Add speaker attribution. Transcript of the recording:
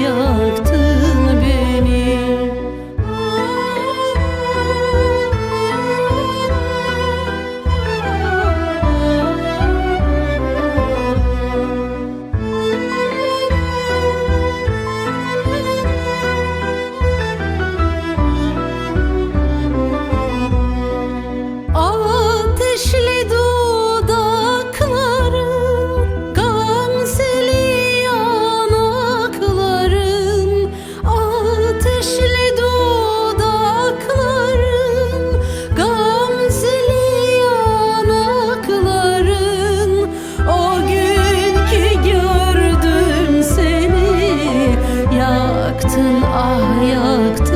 Speaker 1: will yaktın ah yaktın.